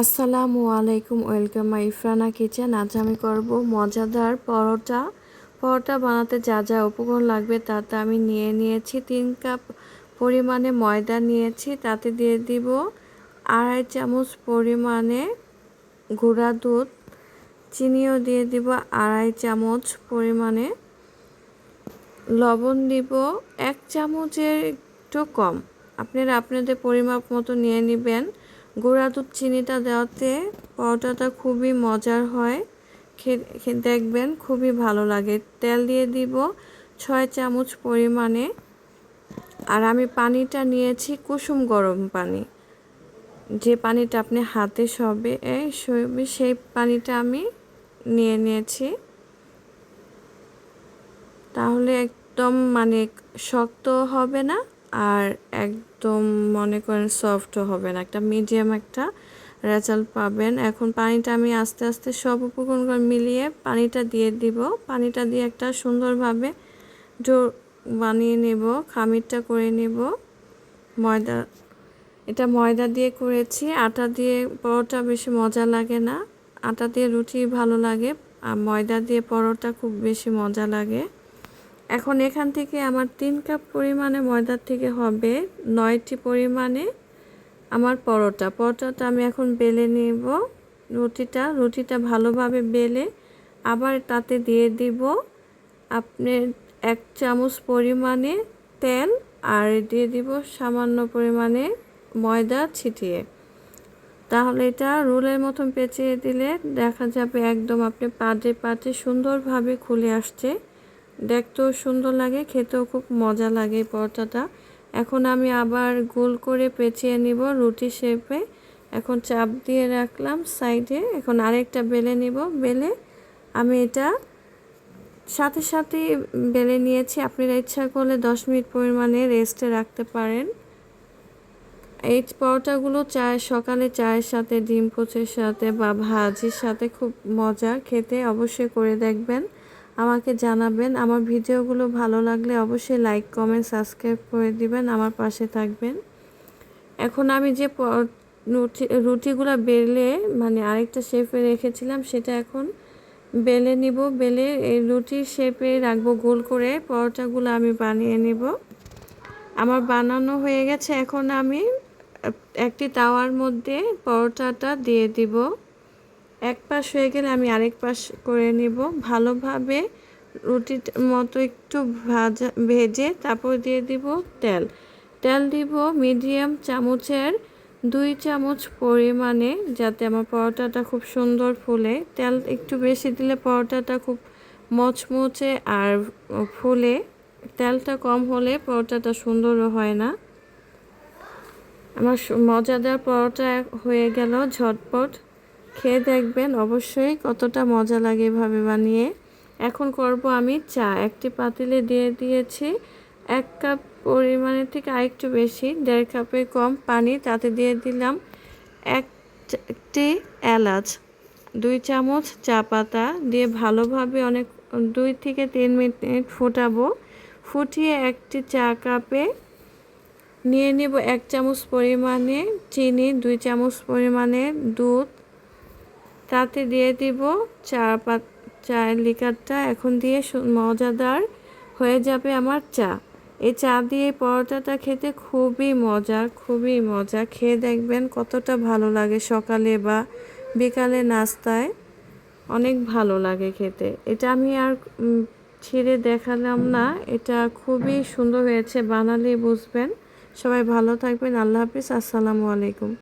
আসসালামু আলাইকুম, welcome my ইফরানা kitchen. আজ আমি করব মজাদার পরোটা। পরোটা বানাতে যা যা উপকরণ লাগবে তাতে আমি নিয়ে নিয়েছি তিন কাপ পরিমাণে ময়দা নিয়েছি, তাতে দিয়ে দিব আড়াই চামচ পরিমাণে গুঁড়া দুধ, চিনিও দিয়ে দিব আড়াই চামচ পরিমাণে, লবণ দিব এক চামচের একটু কম। আপনারা আপনাদের পরিমাপ মতো নিয়ে নেবেন। গুঁড়া দুধ চিনিটা দেওয়াতে পরোটাটা খুবই মজার হয়। দেখবেন খুবই ভালো লাগে। তেল দিয়ে দিব ছয় চামচ পরিমাণে। আর আমি পানিটা নিয়েছি কুসুম গরম পানি। যে পানিটা আপনি হাতে সবে সেই পানিটা আমি নিয়ে নিয়েছি। তাহলে একদম মানে শক্ত হবে না। আর একদম মনে করেন সফটও হবে না। একটা মিডিয়াম একটা রেজাল্ট পাবেন। এখন পানিটা আমি আস্তে আস্তে সব উপকরণ মিলিয়ে পানিটা দিয়ে দিব। পানিটা দিয়ে একটা সুন্দরভাবে ডো বানিয়ে নেব, খামিরটা করে নেব। ময়দা, এটা ময়দা দিয়ে করেছি। আটা দিয়ে পরোটা বেশি মজা লাগে না। আটা দিয়ে রুটি ভালো লাগে। আর ময়দা দিয়ে পরোটা খুব বেশি মজা লাগে। এখন এখান থেকে আমার তিন কাপ পরিমাণে ময়দার থেকে হবে নয়টি পরিমাণে আমার পরোটা। পরোটাটা আমি এখন বেলে নেব। রুটিটা রুটিটা ভালোভাবে বেলে আবার তাতে দিয়ে দিব আপনি এক চামচ পরিমাণে তেল আর দিয়ে দিব সামান্য পরিমাণে ময়দা ছিটিয়ে। তাহলে এটা রোলের মতন পেঁচিয়ে দিলে দেখা যাবে একদম আপনি পাটে পাটে সুন্দরভাবে খুলে আসছে। দেখতেও সুন্দর লাগে, খেতেও খুব মজা লাগে পরোটাটা। এখন আমি আবার গোল করে পেঁচিয়ে নিব রুটি শেপে। এখন চাপ দিয়ে রাখলাম সাইডে, এখন আরেকটা বেলে নিব। বেলে আমি এটা সাথে সাথে বেলে নিয়েছি, আপনারা ইচ্ছা করলে দশ মিনিট পরিমাণে রেস্টে রাখতে পারেন। এই পরোটাগুলো চায় সকালে চায়ের সাথে, ডিম পোচের সাথে বা ভাজির সাথে খুব মজা, খেতে অবশ্যই করে দেখবেন। আমাকে জানাবেন। আমার ভিডিওগুলো ভালো লাগলে অবশ্যই লাইক কমেন্ট সাবস্ক্রাইব করে দিবেন। আমার পাশে থাকবেন। এখন আমি যে রুটি, রুটিগুলো বেলে মানে আরেকটা শেপে রেখেছিলাম, সেটা এখন বেলে নিব। বেলে এই রুটির শেপে রাখব গোল করে। পরোটাগুলো আমি বানিয়ে নিব। আমার বানানো হয়ে গেছে। এখন আমি একটি তাওয়ার মধ্যে পরোটাটা দিয়ে দিব। এক পাশ হয়ে গেলে আমি আরেক পাশ করে নিব। ভালোভাবে রুটির মতো একটু ভাজা, ভেজে তারপর দিয়ে দিব তেল। তেল দিব মিডিয়াম চামচের দুই চামচ পরিমাণে যাতে আমার পরোটাটা খুব সুন্দর ফুলে। তেল একটু বেশি দিলে পরোটাটা খুব মচমচে আর ফুলে। তেলটা কম হলে পরোটাটা সুন্দরও হয় না। আমার মজাদার পরোটা হয়ে গেল ঝটপট। খেয়ে দেখবেন অবশ্যই কতটা মজা লাগে এভাবে বানিয়ে। এখন করব আমি চা। একটি পাতিলে দিয়ে দিয়েছি। এক কাপ পরিমাণের থেকে আরেকটু বেশি, দেড় কাপের কম পানি তাতে দিয়ে দিলাম। একটি এলাচ, দুই চামচ চা পাতা দিয়ে ভালোভাবে অনেক, দুই থেকে তিন মিনিট ফুটাবো। ফুটিয়ে একটি চা কাপে নিয়ে নেব। এক চামচ পরিমাণে চিনি, দুই চামচ পরিমাণে দুধ তাতে দিয়ে দিব চা পাত চায়ের লিকারটা। এখন দিয়ে মজাদার হয়ে যাবে আমার চা। এই চা দিয়ে পরোটাটা খেতে খুবই মজা খুবই মজা। খেয়ে দেখবেন কতটা ভালো লাগে সকালে বা বিকালে নাস্তায়। অনেক ভালো লাগে খেতে। এটা আমি আর ছিঁড়ে দেখালাম না। এটা খুবই সুন্দর হয়েছে। বানালে বুঝবেন। সবাই ভালো থাকবেন। আল্লাহ হাফিজ। আসসালামু আলাইকুম।